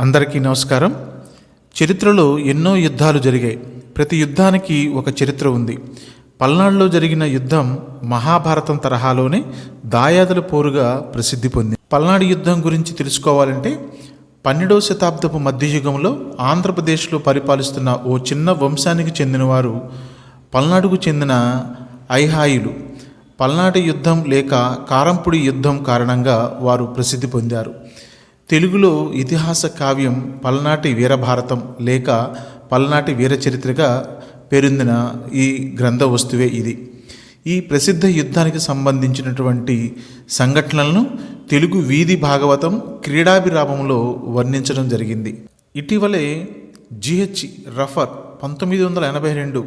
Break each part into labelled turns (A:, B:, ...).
A: అందరికీ నమస్కారం. చరిత్రలో ఎన్నో యుద్ధాలు జరిగాయి. ప్రతి యుద్ధానికి ఒక చరిత్ర ఉంది. పల్నాడులో జరిగిన యుద్ధం మహాభారతం తరహాలోనే దాయాదుల పోరుగా ప్రసిద్ధి పొందింది. పల్నాడు యుద్ధం గురించి తెలుసుకోవాలంటే పన్నెండవ శతాబ్దపు మధ్యయుగంలో ఆంధ్రప్రదేశ్లో పరిపాలిస్తున్న ఓ చిన్న వంశానికి చెందినవారు పల్నాడుకు చెందిన ఐహాయిలు. పల్నాటి యుద్ధం లేక కారంపుడి యుద్ధం కారణంగా వారు ప్రసిద్ధి పొందారు. తెలుగులో ఇతిహాస కావ్యం పల్నాటి వీరభారతం లేక పల్నాటి వీరచరిత్రగా పేరొందిన ఈ గ్రంథ వస్తువే ఇది. ఈ ప్రసిద్ధ యుద్ధానికి సంబంధించినటువంటి సంఘటనలను తెలుగు వీధి భాగవతం క్రీడాభిరామంలో వర్ణించడం జరిగింది. ఇటీవలే జిహెచ్ రఫర్ పంతొమ్మిది వందల ఎనభై రెండు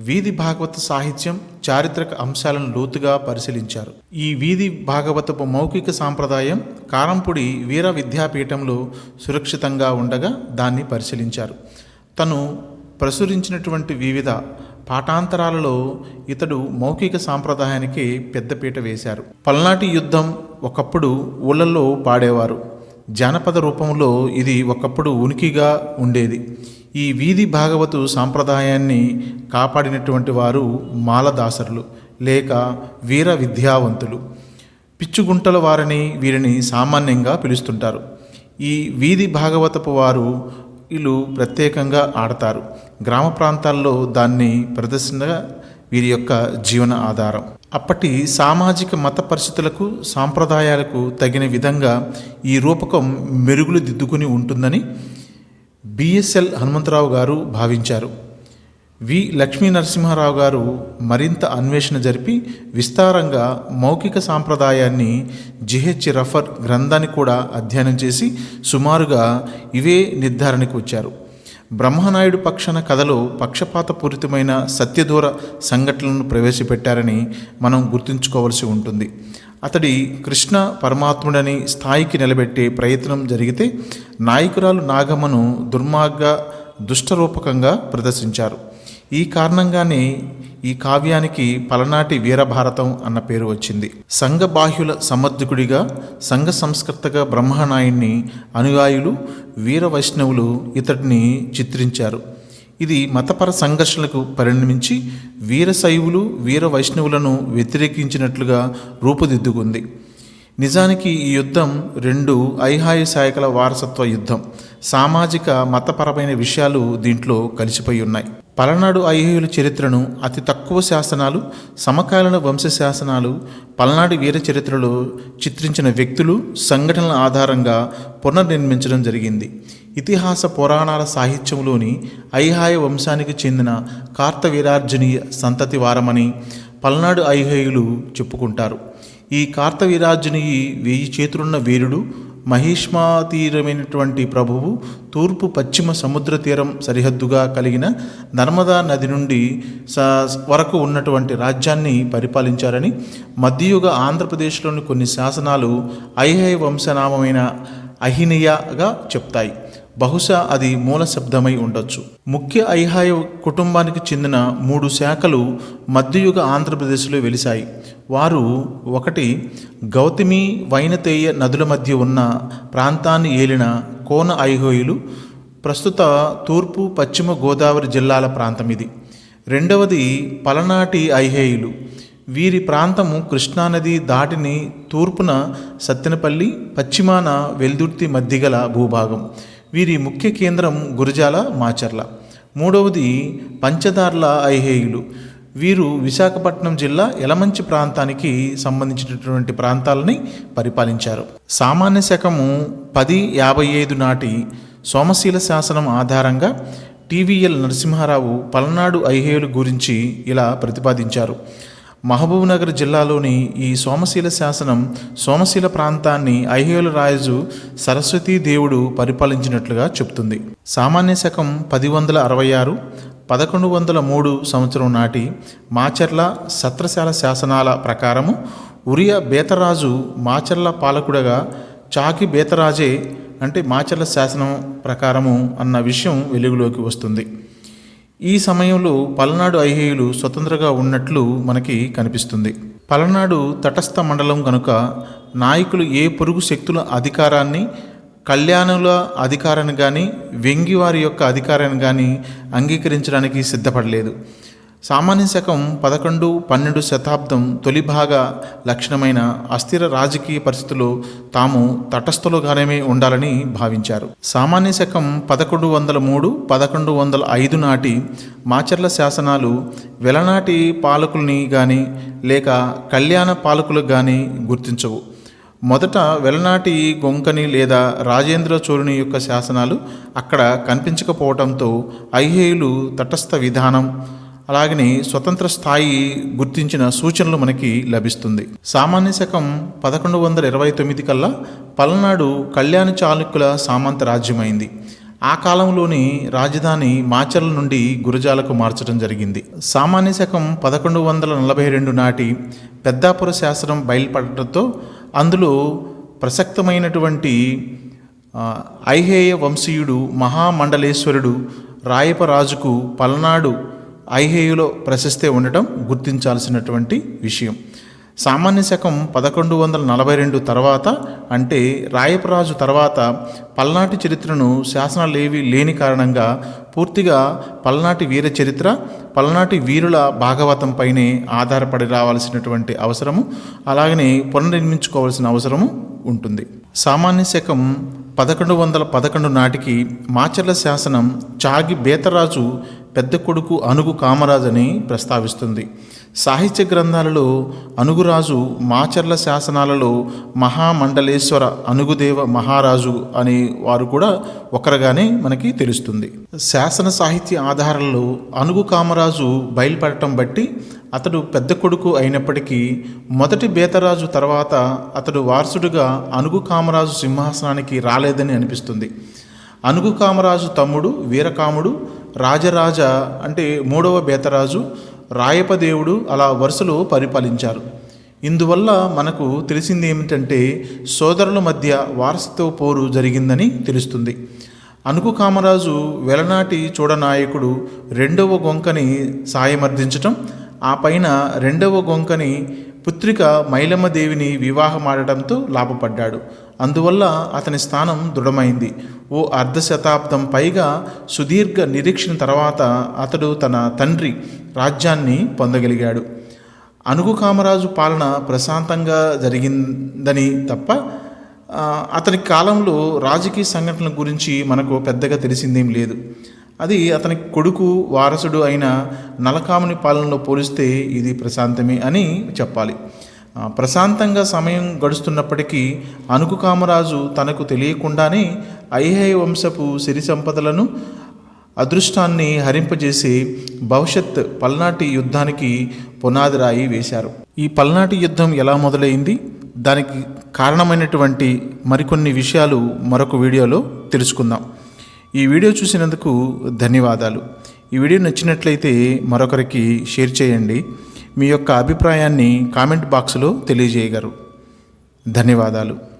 A: వీధి భాగవత సాహిత్యం చారిత్రక అంశాలను లోతుగా పరిశీలించారు. ఈ వీధి భాగవతపు మౌఖిక సాంప్రదాయం కారంపొడి వీర విద్యాపీఠంలో సురక్షితంగా ఉండగా దాన్ని పరిశీలించారు. తను ప్రచురించినటువంటి వివిధ పాఠాంతరాలలో ఇతడు మౌఖిక సాంప్రదాయానికి పెద్దపీట వేశారు. పల్నాటి యుద్ధం ఒకప్పుడు ఊళ్ళల్లో పాడేవారు. జానపద రూపంలో ఇది ఒకప్పుడు ఉనికిగా ఉండేది. ఈ వీధి భాగవతు సాంప్రదాయాన్ని కాపాడినటువంటి వారు మాలదాసరులు లేక వీర విద్యావంతులు. పిచ్చుగుంటల వారిని వీరిని సామాన్యంగా పిలుస్తుంటారు. ఈ వీధి భాగవతపు వారు వీళ్ళు ప్రత్యేకంగా ఆడతారు. గ్రామ ప్రాంతాల్లో దాన్ని ప్రదర్శనగా వీరి యొక్క జీవన ఆధారం. అప్పటి సామాజిక మత పరిస్థితులకు సాంప్రదాయాలకు తగిన విధంగా ఈ రూపకం మెరుగులు దిద్దుకుని ఉంటుందని బిఎస్ఎల్ హనుమంతరావు గారు భావించారు. వి లక్ష్మీ నరసింహారావు గారు మరింత అన్వేషణ జరిపి విస్తారంగా మౌఖిక సాంప్రదాయాన్ని జిహెచ్ రఫర్ గ్రంథాన్ని కూడా అధ్యయనం చేసి సుమారుగా ఇవే నిర్ధారణకు వచ్చారు. బ్రహ్మనాయుడు పక్షన కథలో పక్షపాతపూరితమైన సత్యదూర సంఘటనలను ప్రవేశపెట్టారని మనం గుర్తుంచుకోవలసి ఉంటుంది. అతడి కృష్ణ పరమాత్ముడని స్థాయికి నిలబెట్టే ప్రయత్నం జరిగితే నాయకురాలు నాగమ్మను దుర్మార్గ దుష్టరూపకంగా ప్రదర్శించారు. ఈ కారణంగానే ఈ కావ్యానికి పలనాటి వీరభారతం అన్న పేరు వచ్చింది. సంఘ బాహ్యుల సమర్థకుడిగా సంఘ సంస్కృతగా బ్రహ్మనాయుణ్ణి అనుయాయులు వీర వైష్ణవులు ఇతడిని చిత్రించారు. ఇది మతపర సంఘర్షణలకు పరిణమించి వీరశైవులు వీర వైష్ణవులను వ్యతిరేకించినట్లుగా రూపుదిద్దుకుంది. నిజానికి ఈ యుద్ధం రెండు ఐహాయ శాఖల వారసత్వ యుద్ధం. సామాజిక మతపరమైన విషయాలు దీంట్లో కలిసిపోయి ఉన్నాయి. పలనాడు ఐహేయుల చరిత్రను అతి తక్కువ శాసనాలు సమకాలీన వంశ శాసనాలు పల్నాడు వీర చరిత్రలో చిత్రించిన వ్యక్తులు సంఘటనల ఆధారంగా పునర్నిర్మించడం జరిగింది. ఇతిహాస పురాణాల సాహిత్యంలోని ఐహాయ వంశానికి చెందిన కార్తవీరార్జుని సంతతి వారమని పల్నాడు ఐహేయులు చెప్పుకుంటారు. ఈ కార్తవీరార్జుని వెయ్యి చేతులున్న వీరుడు మహిష్మాతీరమైనటువంటి ప్రభువు తూర్పు పశ్చిమ సముద్ర తీరం సరిహద్దుగా కలిగిన నర్మదా నది నుండి స వరకు ఉన్నటువంటి రాజ్యాన్ని పరిపాలించారని మధ్యయుగ ఆంధ్రప్రదేశ్లోని కొన్ని శాసనాలు ఐహై వంశనామమైన అహినియగా చెప్తాయి. బహుశా అది మూల శబ్దమై ఉండొచ్చు. ముఖ్య ఐహాయ కుటుంబానికి చెందిన మూడు శాఖలు మధ్యయుగ ఆంధ్రప్రదేశ్లో వెలిశాయి. వారు ఒకటి గౌతమి వైనతేయ నదుల మధ్య ఉన్న ప్రాంతాన్ని ఏలిన కోన ఐహోయులు ప్రస్తుత తూర్పు పశ్చిమ గోదావరి జిల్లాల ప్రాంతం ఇది. రెండవది పలనాటి ఐహేయులు. వీరి ప్రాంతము కృష్ణానది దాటిని తూర్పున సత్తెనపల్లి పశ్చిమాన వెల్దుర్తి మధ్యగల భూభాగం. వీరి ముఖ్య కేంద్రం గురజాల మాచర్ల. మూడవది పంచదార్ల ఐహేయులు. వీరు విశాఖపట్నం జిల్లా ఎలమంచి ప్రాంతానికి సంబంధించినటువంటి ప్రాంతాలని పరిపాలించారు. సామాన్య శకము పది యాభై ఐదు నాటి సోమశీల శాసనం ఆధారంగా టీవీఎల్ నరసింహారావు పలనాడు ఐహేయులు గురించి ఇలా ప్రతిపాదించారు. మహబూబ్నగర్ జిల్లాలోని ఈ సోమశీల శాసనం సోమశీల ప్రాంతాన్ని ఐహేయుల రాజు సరస్వతీ దేవుడు పరిపాలించినట్లుగా చెప్తుంది. సామాన్య శకం పది వందల అరవై ఆరు పదకొండు వందల మూడు సంవత్సరం నాటి మాచర్ల సత్రశాల శాసనాల ప్రకారము ఉరియ బేతరాజు మాచర్ల పాలకుడగా చాకి బేతరాజే అంటే మాచర్ల శాసనం ప్రకారము అన్న విషయం వెలుగులోకి వస్తుంది. ఈ సమయంలో పల్నాడు ఐహేయులు స్వతంత్రంగా ఉన్నట్లు మనకి కనిపిస్తుంది. పలనాడు తటస్థ మండలం కనుక నాయకులు ఏ పొరుగు శక్తుల అధికారాన్ని కళ్యాణుల అధికారాన్ని కానీ వెంగివారి యొక్క అధికారాన్ని కానీ అంగీకరించడానికి సిద్ధపడలేదు. సామాన్య శకం పదకొండు పన్నెండు శతాబ్దం తొలి భాగ లక్షణమైన అస్థిర రాజకీయ పరిస్థితుల్లో తాము తటస్థులుగానే ఉండాలని భావించారు. సామాన్య శకం పదకొండు వందల మూడు పదకొండు వందల ఐదు నాటి మాచర్ల శాసనాలు వెలనాటి పాలకుల్ని కానీ లేక కళ్యాణ పాలకులకు కానీ గుర్తించవు. మొదట వెలనాటి గొంకని లేదా రాజేంద్ర చోరుని యొక్క శాసనాలు అక్కడ కనిపించకపోవడంతో ఐహేయులు తటస్థ విధానం అలాగని స్వతంత్ర స్థాయి గుర్తించిన సూచనలు మనకి లభిస్తుంది. సామాన్య శకం పదకొండు వందల ఇరవై తొమ్మిది కల్లా పల్నాడు కళ్యాణ చాళుక్యుల సామంత రాజ్యమైంది. ఆ కాలంలోని రాజధాని మాచర్ల నుండి గురజాలకు మార్చడం జరిగింది. సామాన్య శకం పదకొండు వందల నలభై రెండు నాటి పెద్దాపుర శాస్త్రం బయలుపడటంతో అందులో ప్రసక్తమైనటువంటి ఐహేయ వంశీయుడు మహామండలేశ్వరుడు రాయపరాజుకు పల్నాడు ఐహేయులో ప్రశస్తే ఉండటం గుర్తించాల్సినటువంటి విషయం. సామాన్య శకం పదకొండు వందల నలభై రెండు తర్వాత అంటే రాయపరాజు తర్వాత పల్నాటి చరిత్రను శాసనాలేవి లేని కారణంగా పూర్తిగా పల్నాటి వీర చరిత్ర పల్నాటి వీరుల భాగవతంపైనే ఆధారపడి రావాల్సినటువంటి అవసరము అలాగనే పునర్నిర్మించుకోవాల్సిన అవసరము ఉంటుంది. సామాన్య శకం పదకొండు వందల పదకొండు నాటికి మాచర్ల శాసనం చాగి బేతరాజు పెద్ద కొడుకు అనుగు కామరాజు అని ప్రస్తావిస్తుంది. సాహిత్య గ్రంథాలలో అనుగురాజు మాచర్ల శాసనాలలో మహామండలేశ్వర అనుగుదేవ మహారాజు అని వారు కూడా ఒకరుగానే మనకి తెలుస్తుంది. శాసన సాహిత్య ఆధారాలలో అనుగు కామరాజు బయలుపడటం బట్టి అతడు పెద్ద కొడుకు అయినప్పటికీ మొదటి బేతరాజు తర్వాత అతడు వారసుడుగా అనుగు కామరాజు సింహాసనానికి రాలేదని అనిపిస్తుంది. అనుగు కామరాజు తమ్ముడు వీరకాముడు రాజరాజ అంటే మూడవ బేతరాజు రాయపదేవుడు అలా వరుసలో పరిపాలించారు. ఇందువల్ల మనకు తెలిసింది ఏమిటంటే సోదరుల మధ్య వారసత్వ పోరు జరిగిందని తెలుస్తుంది. అనుకు కామరాజు వెలనాటి చూడనాయకుడు రెండవ గొంకని సాయమర్దించటం ఆ పైన రెండవ గొంకని పుత్రిక మైలమ్మ దేవిని వివాహమాడటంతో లాభపడ్డాడు. అందువల్ల అతని స్థానం దృఢమైంది. ఓ అర్ధ శతాబ్దం పైగా సుదీర్ఘ నిరీక్షణ తర్వాత అతడు తన తండ్రి రాజ్యాన్ని పొందగలిగాడు. అనుగు కామరాజు పాలన ప్రశాంతంగా జరిగిందని తప్ప అతని కాలంలో రాజకీయ సంఘటనల గురించి మనకు పెద్దగా తెలిసిందేం లేదు. అది అతని కొడుకు వారసుడు అయిన నలకాముని పాలనలో పోలిస్తే ఇది ప్రశాంతమే అని చెప్పాలి. ప్రశాంతంగా సమయం గడుస్తున్నప్పటికీ అనుకు కామరాజు తనకు తెలియకుండానే ఐహై వంశపు సిరి సంపదలను అదృష్టాన్ని హరింపజేసి భవిష్యత్ పల్నాటి యుద్ధానికి పునాది రాయి వేశారు. ఈ పల్నాటి యుద్ధం ఎలా మొదలైంది? దానికి కారణమైనటువంటి మరికొన్ని విషయాలు మరొక వీడియోలో తెలుసుకుందాం. ఈ వీడియో చూసినందుకు ధన్యవాదాలు. ఈ వీడియో నచ్చినట్లయితే మరొకరికి షేర్ చేయండి. మీ యొక్క అభిప్రాయాన్ని కామెంట్ బాక్స్లో తెలియజేయగలరు. ధన్యవాదాలు.